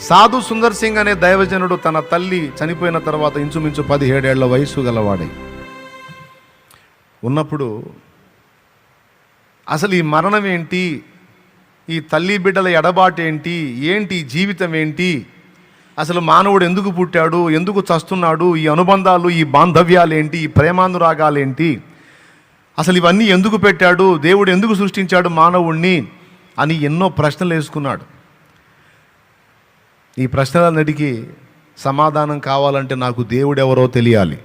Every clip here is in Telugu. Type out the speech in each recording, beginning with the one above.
సాధు సుందర్ సింగ్ అనే దైవజనుడు తన తల్లి చనిపోయిన తర్వాత ఇంచుమించు పదిహేడేళ్ళ వయసు గలవాడై. ఉన్నప్పుడు అసలు ఈ మరణం ఏంటి? ఈ తల్లి బిడ్డల ఎడబాటు ఏంటి? ఏంటి జీవితం ఏంటి? అసలు మానవుడు ఎందుకు పుట్టాడు? ఎందుకు చస్తున్నాడు? ఈ అనుబంధాలు ఈ బాంధవ్యాలు ఏంటి ఈ ప్రేమానురాగాలేంటి? అసలు ఇవన్నీ ఎందుకు పెట్టాడు? దేవుడు ఎందుకు సృష్టించాడు మానవుణ్ణి? అని ఎన్నో ప్రశ్నలు వేసుకున్నాడు. ఈ ప్రశ్నలన్నిటికీ సమాధానం కావాలంటే నాకు దేవుడు ఎవరో తెలియాలి.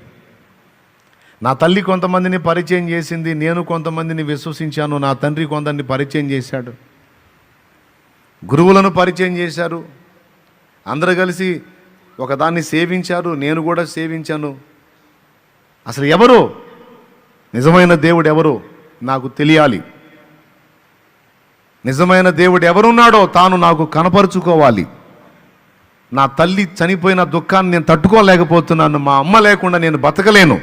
నా తల్లి కొంతమందిని పరిచయం చేసింది నేను కొంతమందిని విశ్వసించాను నా తండ్రి కొందరిని పరిచయం చేశాడు. గురువులను పరిచయం చేశారు. అందరు కలిసి ఒకదాన్ని సేవించారు నేను కూడా సేవించాను. అసలు ఎవరు? నిజమైన దేవుడు ఎవరు నాకు తెలియాలి. నిజమైన దేవుడు ఎవరున్నాడో తాను నాకు కనపరుచుకోవాలి. నా తల్లి చనిపోయిన దుఃఖాన్ని నేను తట్టుకోలేకపోతున్నాను మా అమ్మ లేకుండా నేను బతకలేను.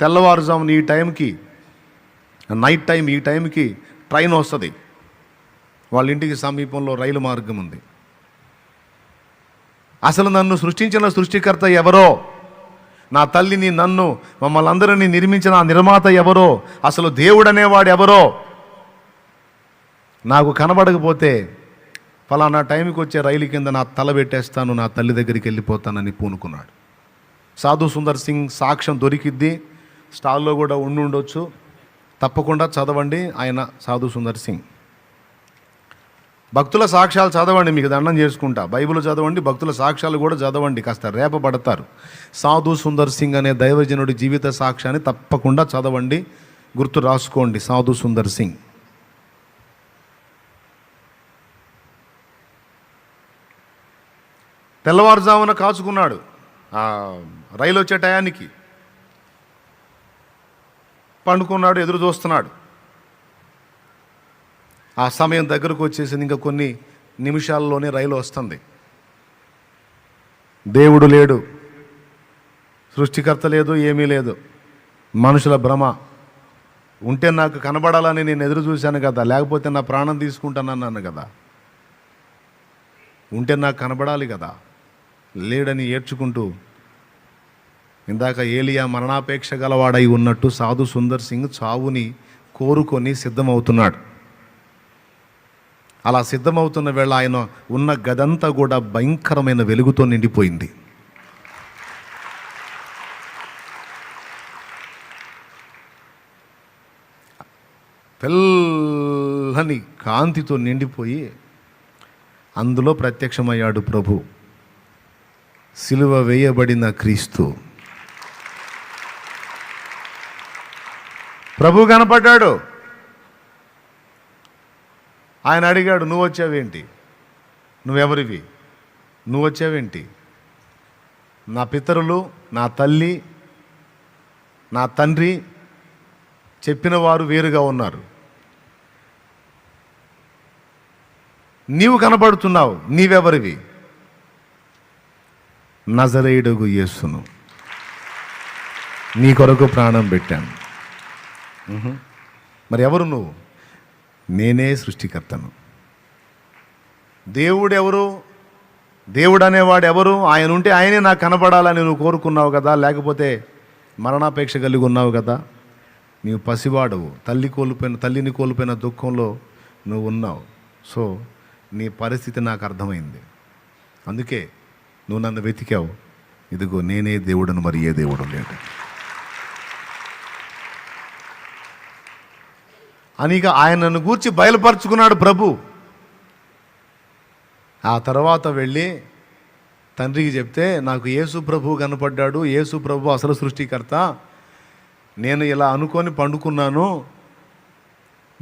తెల్లవారుజామున ఈ టైంకి నైట్ టైం ఈ టైంకి ట్రైన్ వస్తుంది. వాళ్ళ ఇంటికి సమీపంలో రైలు మార్గం ఉంది. అసలు నన్ను సృష్టించిన సృష్టికర్త ఎవరో నా తల్లిని నన్ను మమ్మల్ని అందరినీ నిర్మించిన నిర్మాత ఎవరో అసలు దేవుడనేవాడు ఎవరో నాకు కనబడకపోతే ఫలానా టైంకి వచ్చే రైలు కింద నా తల పెట్టేస్తాను నా తల్లి దగ్గరికి వెళ్ళిపోతానని పూనుకున్నాడు. సాధు సుందర్ సింగ్ సాక్ష్యం దొరికిద్ది. స్టాల్లో కూడా ఉండి ఉండొచ్చు. తప్పకుండా చదవండి ఆయన సాధు సుందర్ సింగ్. భక్తుల సాక్ష్యాలు చదవండి మీకు దండం చేసుకుంటా. బైబిల్ చదవండి భక్తుల సాక్ష్యాలు కూడా చదవండి కాస్త రేపబడతారు సాధు సుందర్ సింగ్ అనే దైవజనుడి జీవిత సాక్ష్యాన్ని తప్పకుండా చదవండి. గుర్తు రాసుకోండి సాధు సుందర్ సింగ్. తెల్లవారుజామున కాచుకున్నాడు ఆ రైలు వచ్చే టయానికి. పండుకున్నాడు ఎదురు చూస్తున్నాడు. ఆ సమయం దగ్గరకు వచ్చేసింది ఇంకా కొన్ని నిమిషాల్లోనే రైలు వస్తుంది. దేవుడు లేడు సృష్టికర్త లేదు ఏమీ లేదు. మనుషుల భ్రమ. ఉంటే నాకు కనబడాలని నేను ఎదురు చూశాను కదా లేకపోతే నా ప్రాణం తీసుకుంటానన్నాను కదా. ఉంటే నాకు కనబడాలి కదా. లేడని ఏడ్చుకుంటూ ఇందాక ఏలియా మరణాపేక్ష గలవాడై ఉన్నట్టు సాధు సుందర్ సింగ్ చావుని కోరుకొని సిద్ధమవుతున్నాడు. అలా సిద్ధమవుతున్న వేళ ఆయన ఉన్న గదంతా కూడా భయంకరమైన వెలుగుతో నిండిపోయింది. తెల్లని కాంతితో నిండిపోయి అందులో ప్రత్యక్షమయ్యాడు ప్రభు. సిలువ వేయబడిన క్రీస్తు. ప్రభు కనపడ్డాడు. ఆయన అడిగాడు నువ్వు వచ్చావేంటి? నువ్వెవరివి? నువ్వు వచ్చావేంటి? నా పితరులు నా తల్లి నా తండ్రి చెప్పిన వారు వేరుగా ఉన్నారు. నీవు కనబడుతున్నావు నీవెవరివి? నజరేయుడుగు యేసును. నీ కొరకు ప్రాణం పెట్టాను. మరి ఎవరు నువ్వు? నేనే సృష్టికర్తను. దేవుడు ఎవరు దేవుడు అనేవాడు ఎవరు? ఆయన ఉంటే ఆయనే నాకు కనపడాలని నువ్వు కోరుకున్నావు కదా? లేకపోతే మరణాపేక్ష కలిగి ఉన్నావు కదా? నీవు పసివాడవు. తల్లి కోల్పోయిన తల్లిని కోల్పోయిన దుఃఖంలో నువ్వు ఉన్నావు. సో నీ పరిస్థితి నాకు అర్థమైంది. అందుకే నువ్వు నన్ను వెతికావు. ఇదిగో నేనే దేవుడను మరి ఏ దేవుడు లేడు అని ఇక ఆయనను గూర్చి బయలుపరుచుకున్నాడు ప్రభు. ఆ తర్వాత వెళ్ళి తండ్రికి చెప్తే నాకు యేసు ప్రభు కనపడ్డాడు. యేసు ప్రభు అసలు సృష్టికర్త. నేను ఇలా అనుకొని పండుకున్నాను.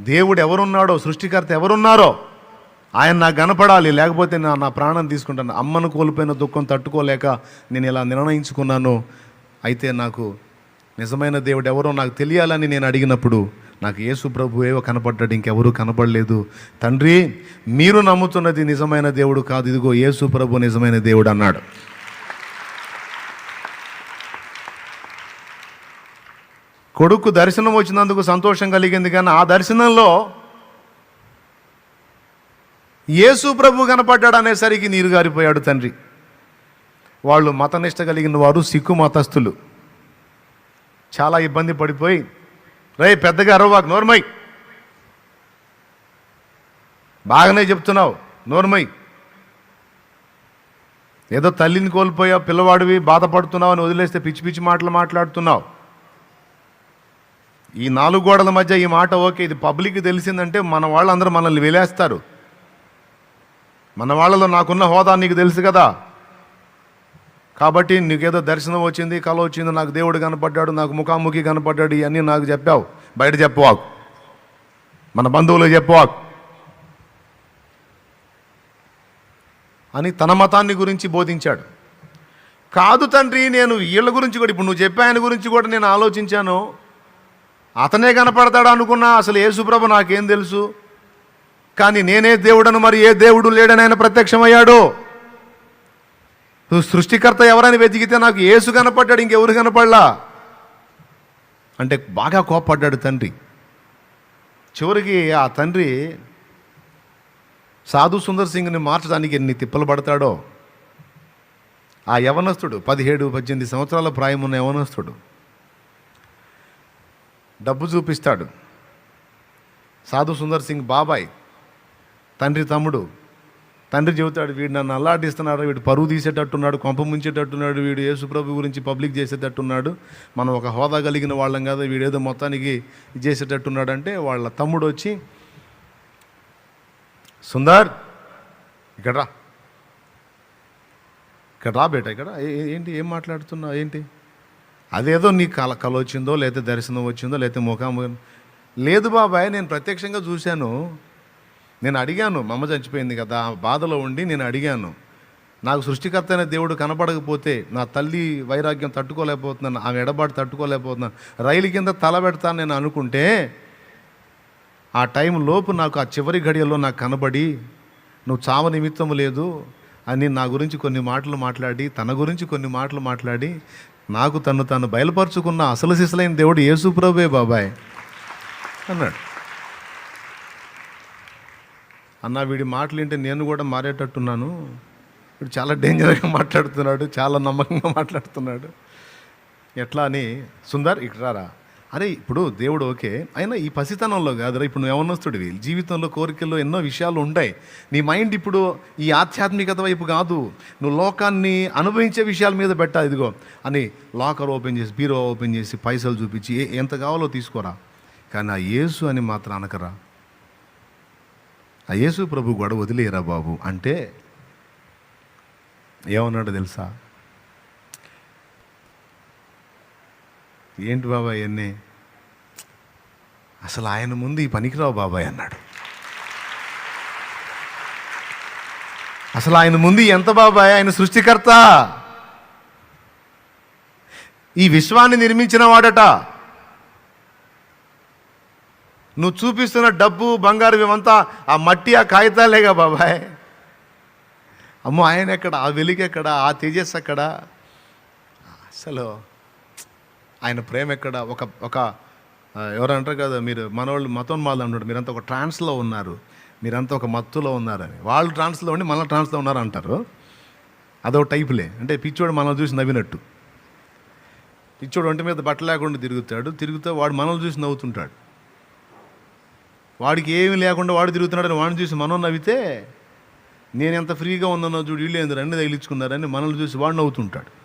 దేవుడు ఎవరున్నాడో సృష్టికర్త ఎవరున్నారో ఆయన నాకు కనపడాలి లేకపోతే నా నా ప్రాణం తీసుకుంటాను. అమ్మను కోల్పోయిన దుఃఖం తట్టుకోలేక నేను ఇలా నిర్ణయించుకున్నాను. అయితే నాకు నిజమైన దేవుడు ఎవరో నాకు తెలియాలని నేను అడిగినప్పుడు నాకు యేసు ప్రభు ఏవో కనపడ్డాడు ఇంకెవరూ కనపడలేదు. తండ్రి మీరు నమ్ముతున్నది నిజమైన దేవుడు కాదు. ఇదిగో యేసు ప్రభు నిజమైన దేవుడు అన్నాడు. కొడుకు దర్శనం వచ్చినందుకు సంతోషం కలిగింది కానీ ఆ దర్శనంలో యేసు ప్రభు కనపడ్డాడు అనేసరికి నీరు గారిపోయాడు తండ్రి. వాళ్ళు మతనిష్ట కలిగిన వారు సిక్కు మతస్థులు. చాలా ఇబ్బంది పడిపోయి రే పెద్దగా అరవాకు నోర్మై. బాగానే చెప్తున్నావు నోర్మై. ఏదో తల్లిని కోల్పోయావు పిల్లవాడివి బాధపడుతున్నావు అని వదిలేస్తే పిచ్చి పిచ్చి మాటలు మాట్లాడుతున్నావు. ఈ నాలుగు గోడల మధ్య ఈ మాట ఓకే ఇది పబ్లిక్ తెలిసిందంటే మన వాళ్ళందరూ మనల్ని వెలేస్తారు. మన వాళ్ళలో నాకున్న హోదా నీకు తెలుసు కదా. కాబట్టి నీకేదో దర్శనం వచ్చింది కళ వచ్చింది నాకు దేవుడు కనపడ్డాడు నాకు ముఖాముఖి కనపడ్డాడు ఇవన్నీ నాకు చెప్పావు. బయట చెప్పవాకు మన బంధువులు చెప్పవాకు అని తన మతాన్ని గురించి బోధించాడు. కాదు తండ్రి నేను వీళ్ళ గురించి కూడా ఇప్పుడు నువ్వు చెప్పే ఆయన గురించి కూడా నేను ఆలోచించాను. అతనే కనపడతాడు అనుకున్నా అసలు యేసుప్రభు నాకేం తెలుసు? కానీ నేనే దేవుడను మరి ఏ దేవుడు లేడని ఆయన ప్రత్యక్షమయ్యాడు? నువ్వు సృష్టికర్త ఎవరని వెతికితే నాకు ఏసు కనపడ్డాడు ఇంకెవరు కనపడలా? అంటే బాగా కోపడ్డాడు తండ్రి. చివరికి ఆ తండ్రి సాధు సుందర్ సింగ్ని మార్చడానికి ఎన్ని తిప్పలు పడతాడో. ఆ యవనస్తుడు పదిహేడు పద్దెనిమిది సంవత్సరాల ప్రాయం ఉన్న యవనస్తుడు. డబ్బు చూపిస్తాడు. సాధు సుందర్ సింగ్ బాబాయ్ తండ్రి తమ్ముడు తండ్రి చెబుతాడు వీడు నన్ను అల్లాడిస్తున్నాడు వీడు పరువు తీసేటట్టున్నాడు కొంప ముంచేటట్టున్నాడు వీడు యేసుప్రభు గురించి పబ్లిక్ చేసేటట్టున్నాడు మనం ఒక హోదా కలిగిన వాళ్ళం కదా వీడేదో మొత్తానికి ఇది చేసేటట్టున్నాడు అంటే వాళ్ళ తమ్ముడు వచ్చి సుందర్ ఇక్కడ రా. ఇక్కడ రా బేట ఇక్కడ ఏంటి ఏం మాట్లాడుతున్నావు ఏంటి? అదేదో నీ కల కల వచ్చిందో లేకపోతే దర్శనం వచ్చిందో లేకపోతే ముఖం లేదు బాబాయ్ నేను ప్రత్యక్షంగా చూశాను నేను అడిగాను మా అమ్మ చచ్చిపోయింది కదా బాధలో ఉండి నేను అడిగాను. నాకు సృష్టికర్త అయిన దేవుడు కనపడకపోతే నా తల్లి వైరాగ్యం తట్టుకోలేకపోతున్నాను ఆమె ఎడబాటు తట్టుకోలేకపోతున్నాను రైలు కింద తల పెడతాను నేను అనుకుంటే ఆ టైం లోపు నాకు ఆ చివరి ఘడియల్లో నాకు కనబడి నువ్వు చావ నిమిత్తం లేదు అని నా గురించి కొన్ని మాటలు మాట్లాడి తన గురించి కొన్ని మాటలు మాట్లాడి నాకు తను తను బయలుపరుచుకున్న అసలు సిసలైన దేవుడు యేసు ప్రభువే బాబాయ్ అన్నాడు. అన్న వీడి మాటలు వింటే నేను కూడా మారేటట్టున్నాను. వీడు చాలా డేంజర్గా మాట్లాడుతున్నాడు చాలా నమ్మకంగా మాట్లాడుతున్నాడు. ఎట్లా అని సుందర్ ఇక్కడ రారా? అరే ఇప్పుడు దేవుడు ఓకే. అయినా ఈ పసితనంలో కాదురా ఇప్పుడు నువ్వు యవనస్తుడివి. జీవితంలో కోరికల్లో ఎన్నో విషయాలు ఉంటాయి. నీ మైండ్ ఇప్పుడు ఈ ఆధ్యాత్మికత వైపు కాదు. నువ్వు లోకాన్ని అనుభవించే విషయాల మీద పెట్టాలి ఇదిగో అని లాకర్ ఓపెన్ చేసి బీరో ఓపెన్ చేసి పైసలు చూపించి ఏ- ఎంత కావాలో తీసుకోరా. కానీ ఆ యేసు అని మాత్రం అనకరా. ఆ యేసు ప్రభు గొడవ వదిలేరా బాబు? అంటే ఏమన్నాడు తెలుసా? ఏంటి బాబాయ్ అన్నీ అసలు ఆయన ముందు ఈ పనికిరావు బాబాయ్ అన్నాడు. అసలు ఆయన ముందు ఎంత బాబాయ్? ఆయన సృష్టికర్త. ఈ విశ్వాన్ని నిర్మించిన వాడట. నువ్వు చూపిస్తున్న డబ్బు బంగారు ఇవంతా ఆ మట్టి ఆ కాగితాలేగా బాబాయ్. అమ్మో ఆయన ఎక్కడ? ఆ వెలుగు ఎక్కడ? ఆ తేజస్ ఎక్కడ? అసలు ఆయన ప్రేమ ఎక్కడ? ఒక ఒక ఎవరంటారు కదా మీరు మనవాళ్ళు మతోన్మాలు అంటారు మీరంతా ఒక ట్రాన్స్లో ఉన్నారు. మీరంతా ఒక మత్తులో ఉన్నారని. వాళ్ళు ట్రాన్స్లో ఉండి మన ట్రాన్స్లో ఉన్నారంటారు. అదొక అదో టైపులే. అంటే పిచ్చోడు మనల్ని చూసి నవ్వినట్టు. పిచ్చోడు ఒంటి మీద బట్ట లేకుండా తిరుగుతాడు. తిరుగుతూ వాడు మనల్ని చూసి నవ్వుతుంటాడు. వాడికి ఏమీ లేకుండా వాడు తిరుగుతున్నాడని వాడిని చూసి మనం నవ్వితే నేను ఎంత ఫ్రీగా ఉన్నానో చూడు వీళ్ళు ఏంద్ర అన్ని తగిలించుకున్నారని మనల్ని చూసి వాడు నవ్వుతుంటాడు.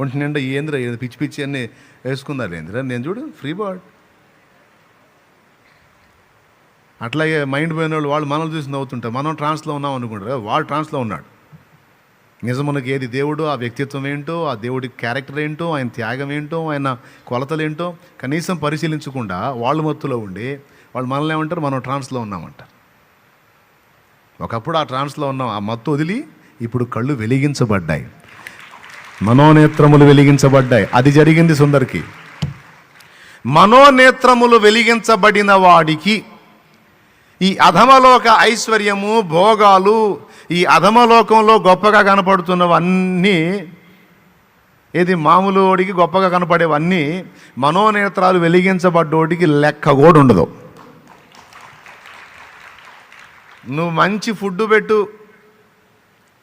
ఒంటి నిండా ఏంద్ర ఏదో పిచ్చి పిచ్చి అన్ని వేసుకున్నారు ఏంద్ర? నేను చూడు ఫ్రీ బాడ్ అట్లాగే మైండ్ పోయిన వాళ్ళు వాళ్ళు మనల్ని చూసి నవ్వుతుంటారు. మనం ట్రాన్స్లో ఉన్నాం అనుకుంటారు. వాడు ట్రాన్స్లో ఉన్నాడు. నిజమునకు ఏది దేవుడు ఆ వ్యక్తిత్వం ఏంటో ఆ దేవుడి క్యారెక్టర్ ఏంటో ఆయన త్యాగం ఏంటో ఆయన కొలతలు ఏంటో కనీసం పరిశీలించకుండా వాళ్ళు మత్తులో ఉండి వాళ్ళు మనల్ని ఏమంటారు? మనం ట్రాన్స్లో ఉన్నామంటారు ఒకప్పుడు ఆ ట్రాన్స్లో ఉన్నాం ఆ మత్తు వదిలి ఇప్పుడు కళ్ళు వెలిగించబడ్డాయి. మనోనేత్రములు వెలిగించబడ్డాయి. అది జరిగింది సుందర్కి. మనోనేత్రములు వెలిగించబడిన వాడికి ఈ అధమలోక ఐశ్వర్యము భోగాలు ఈ అధమలోకంలో గొప్పగా కనపడుతున్నవన్నీ ఏది మామూలు వాడికి గొప్పగా కనపడేవన్నీ మనోనేత్రాలు వెలిగించబడ్డోడికి లెక్క కూడా ఉండదు. నువ్వు మంచి ఫుడ్ పెట్టు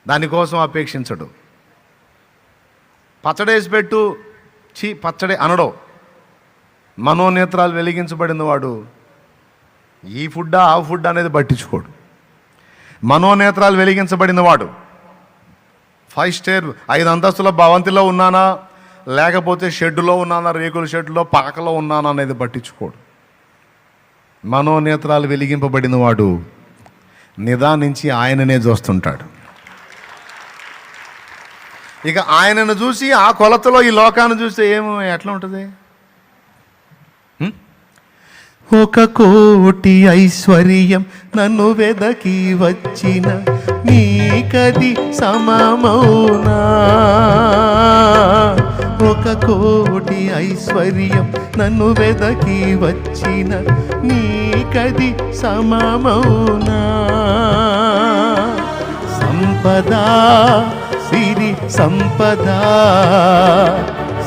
దానికోసం అపేక్షించడు. పచ్చడేసి పెట్టు చీ పచ్చడి అనడో. మనోనేత్రాలు వెలిగించబడిన వాడు ఈ ఫుడ్డా ఆ ఫుడ్ అనేది పట్టించుకోడు. మనోనేత్రాలు వెలిగించబడిన వాడు ఫైవ్ స్టేర్ ఐదు అంతస్తుల భవంతిలో ఉన్నానా? లేకపోతే షెడ్డులో ఉన్నానా? రేకుల షెడ్డులో పాకలో ఉన్నానా? అనేది పట్టించుకోడు. మనోనేత్రాలు వెలిగింపబడిన వాడు నిదానించి ఆయననే చూస్తుంటాడు. ఇక ఆయనను చూసి ఆ కొలతలో ఈ లోకాన్ని చూస్తే ఏమో ఎట్లా ఉంటుంది? ఒక కోటి ఐశ్వర్యం నన్ను వెదకి వచ్చిన నీకది సమమౌనా? ఒక కోటి ఐశ్వర్యం నన్ను వెదకి వచ్చిన నీకది సమమౌనా? సిరి సంపద.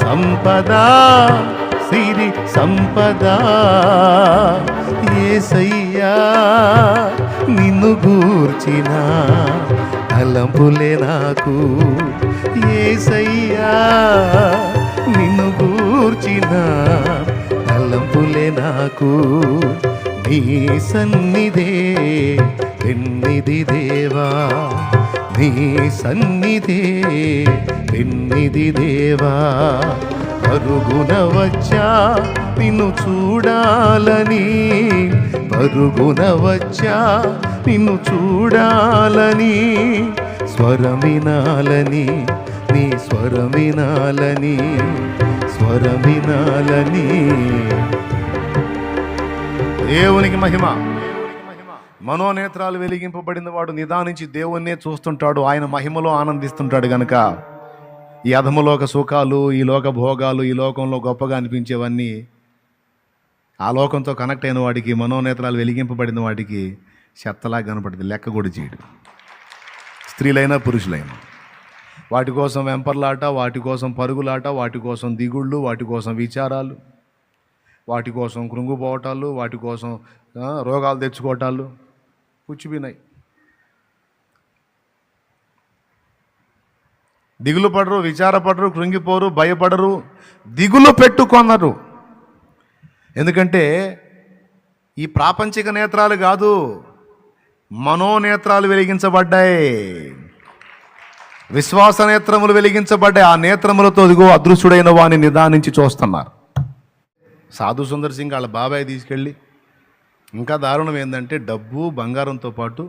సంపద సిరి సంపద. ఏసయ్యా నిన్ను గూర్చిన అలంపులే నాకు. ఏసయ్యా నిన్ను గూర్చిన అలంపులే నాకు. నీ సన్నిధే ఎన్నిది దేవా. నీ సన్నిధి పెన్నిది దేవా. పరుగున వచ్చా నిన్ను చూడాలని. పరుగున వచ్చా నిన్ను చూడాలని. స్వరమినాలని నీ స్వరమినాలని. స్వరమినాలని. దేవునికి మహిమ. మనోనేత్రాలు వెలిగింపబడిన వాడు నిదానించి దేవుణ్ణే చూస్తుంటాడు. ఆయన మహిమలో ఆనందిస్తుంటాడు గనక. ఈ అధమలోక సుఖాలు ఈ లోక భోగాలు ఈ లోకంలో గొప్పగా అనిపించేవన్నీ ఆ లోకంతో కనెక్ట్ అయిన వాడికి మనోనేత్రాలు వెలిగింపబడిన వాడికి చెత్తలా కనపడింది లెక్క కూడా చేయడు. స్త్రీలైనా పురుషులైనా. వాటి కోసం వెంపర్లాట వాటి కోసం పరుగులాట వాటి కోసం దిగుళ్ళు వాటి కోసం విచారాలు వాటి కోసం కృంగుపోవటాలు వాటి కోసం రోగాలు తెచ్చుకోవటాలు పుచ్చిపోయినాయి దిగులు పడరు విచారపడరు కృంగిపోరు భయపడరు దిగులు పెట్టుకొనరు. ఎందుకంటే ఈ ప్రాపంచిక నేత్రాలు కాదు మనోనేత్రాలు వెలిగించబడ్డాయి. విశ్వాస నేత్రములు వెలిగించబడ్డాయి. ఆ నేత్రములతో దిగో అదృశ్యుడైన వాని నిదానించి చూస్తున్నారు. సాధు సుందర్ సింగ్ వాళ్ళ బాబాయ్ తీసుకెళ్ళి ఇంకా దారుణం ఏంటంటే డబ్బు బంగారంతో పాటు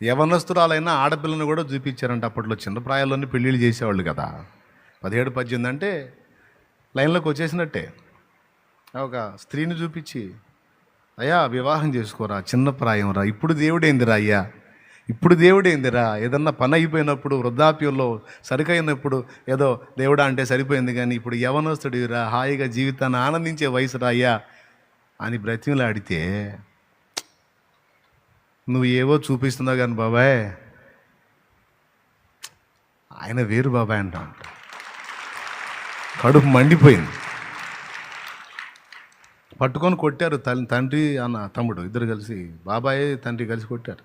యవనస్తురాలైన ఆడపిల్లని కూడా చూపించారంట అప్పట్లో చిన్న ప్రాయాల్లోనే పెళ్ళిళ్ళు చేసేవాళ్ళు కదా. పదిహేడు పద్దెనిమిది అంటే లైన్లోకి వచ్చేసినట్టే. ఒక స్త్రీని చూపించి అయ్యా వివాహం చేసుకోరా చిన్న ప్రాయం రా ఇప్పుడు దేవుడేందిరా అయ్యా? ఇప్పుడు దేవుడేందిరా? ఏదన్నా పని అయిపోయినప్పుడు వృద్ధాప్యంలో సరికైనప్పుడు ఏదో దేవుడా అంటే సరిపోయింది కానీ ఇప్పుడు యవనస్తుడిరా హాయిగా జీవితాన్ని ఆనందించే వయసు రా అయ్యా? అని బ్రతిమలాడితే నువ్వు ఏవో చూపిస్తున్నావు కానీ బాబాయ్ ఆయన వేరు బాబాయ్ అంట కడుపు మండిపోయింది. పట్టుకొని కొట్టారు తల్లి తండ్రి అన్న తమ్ముడు ఇద్దరు కలిసి బాబాయ్ తండ్రి కలిసి కొట్టారు.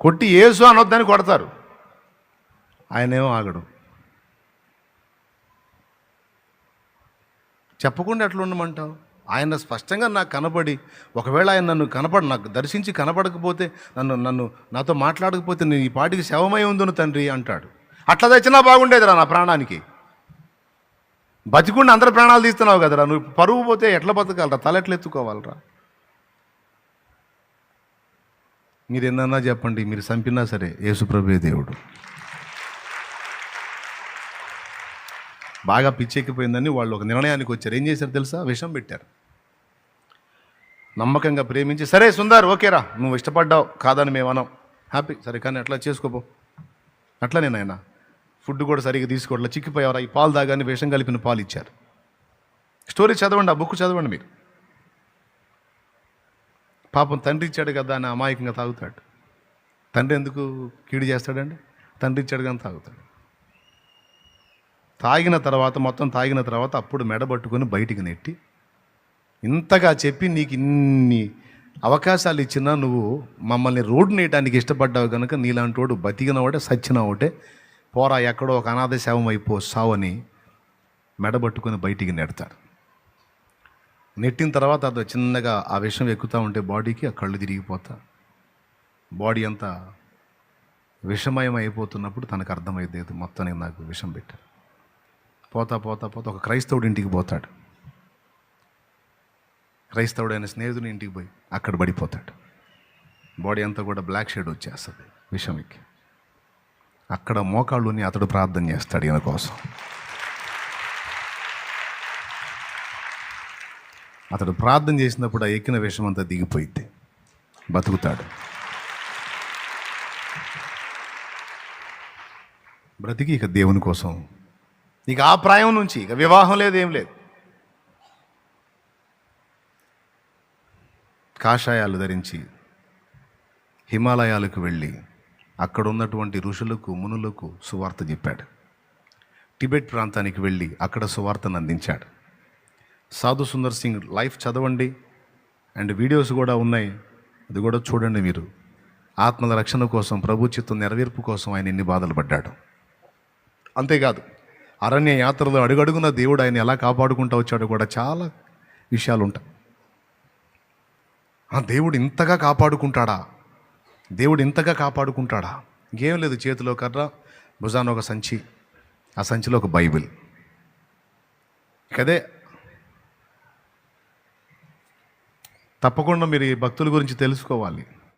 కొట్టి ఏసు అనొద్దని కొడతారు. ఆయనేమో ఆగడు. చెప్పకుండా ఎట్లా ఉండమంటావు? ఆయన స్పష్టంగా నాకు కనబడి ఒకవేళ ఆయన నన్ను కనపడ నాకు దర్శించి కనపడకపోతే నన్ను నన్ను నాతో మాట్లాడకపోతే నేను ఈ పాటికి శవమై ఉందును తండ్రి అంటాడు. అట్లా తెచ్చినా బాగుండేదిరా నా ప్రాణానికి. బతికుండా అందరి ప్రాణాలు తీస్తున్నావు కదరా. నువ్వు పరువు పోతే ఎట్లా బతకాలరా? తల ఎట్లా ఎత్తుకోవాలరా? మీరు ఎన్నన్నా చెప్పండి మీరు చంపినా సరే యేసుప్రభే దేవుడు. బాగా పిచ్చెక్కిపోయిందని వాళ్ళు ఒక నిర్ణయానికి వచ్చారు. ఏం చేశారు తెలుసా? విషం పెట్టారు. నమ్మకంగా ప్రేమించి సరే సుందర్ ఓకేరా నువ్వు ఇష్టపడ్డావు కాదని మేము అనం హ్యాపీ. సరే కానీ అట్లా చేసుకోపో అట్లనే నాయన. ఫుడ్ కూడా సరిగ్గా తీసుకోవట్లే. చిక్కిపోయేవారా ఈ పాలు తాగాని విషం కలిపిన పాలు ఇచ్చారు. స్టోరీ చదవండి ఆ బుక్ చదవండి మీరు. పాపం తండ్రి ఇచ్చాడు కదా అని అమాయకంగా తాగుతాడు. తండ్రి ఎందుకు కీడు చేస్తాడండి? తండ్రి ఇచ్చాడు కానీ తాగుతాడు. తాగిన తర్వాత మొత్తం తాగిన తర్వాత అప్పుడు మెడబట్టుకొని బయటికి నెట్టి ఇంతగా చెప్పి నీకు ఇన్ని అవకాశాలు ఇచ్చినా నువ్వు మమ్మల్ని రోడ్డు నేయడానికి ఇష్టపడ్డావు కనుక నీలాంటి వాడు బతికిన ఒకటే సచ్చిన ఒకటే పోరా ఎక్కడో ఒక అనాథ శవం అయిపో సావని మెడబట్టుకొని బయటికి నెడతాడు. నెట్టిన తర్వాత అది చిన్నగా ఆ విషం ఎక్కుతూ ఉంటే బాడీకి ఆ కళ్ళు తిరిగిపోతా. బాడీ అంతా విషమయం అయిపోతున్నప్పుడు తనకు అర్థమైంది మొత్తానికి నాకు విషం పెట్టాడు. పోతా పోతా పోతా ఒక క్రైస్తవుడి ఇంటికి పోతాడు. క్రైస్తవుడైన స్నేహితుని ఇంటికి పోయి అక్కడ పడిపోతాడు. బాడీ అంతా కూడా బ్లాక్ షేడ్ వచ్చేస్తుంది విషం ఎక్కి అక్కడ మోకాళ్ళుని అతడు ప్రార్థన చేస్తాడు ఈయన కోసం. అతడు ప్రార్థన చేసినప్పుడు ఆ ఎక్కిన విషం అంతా దిగిపోయింది బతుకుతాడు. బ్రతికి ఇక దేవుని కోసం. ఇక ఆ ప్రాయం నుంచి ఇక వివాహం లేదు ఏం లేదు. కాషాయాలు ధరించి హిమాలయాలకు వెళ్ళి అక్కడ ఉన్నటువంటి ఋషులకు మునులకు సువార్త చెప్పాడు. టిబెట్ ప్రాంతానికి వెళ్ళి అక్కడ సువార్తను అందించాడు. సాధు సుందర్ సింగ్ లైఫ్ చదవండి. అండ్ వీడియోస్ కూడా ఉన్నాయి. అది కూడా చూడండి మీరు. ఆత్మల రక్షణ కోసం ప్రభు చిత్తం నెరవేర్పు కోసం ఆయన ఎన్ని బాధలు పడ్డాడు. అంతేకాదు అరణ్య యాత్రలో అడుగడుగున దేవుడు ఆయన ఎలా కాపాడుకుంటూ వచ్చాడో కూడా చాలా విషయాలు ఉంటాయి. ఆ దేవుడు ఇంతగా కాపాడుకుంటాడా? దేవుడు ఇంతగా కాపాడుకుంటాడా? ఇంకేం లేదు చేతిలో కర్ర భుజాన ఒక సంచి ఆ సంచిలో ఒక బైబిల్. కదే తప్పకుండా మీరు ఈ భక్తుల గురించి తెలుసుకోవాలి.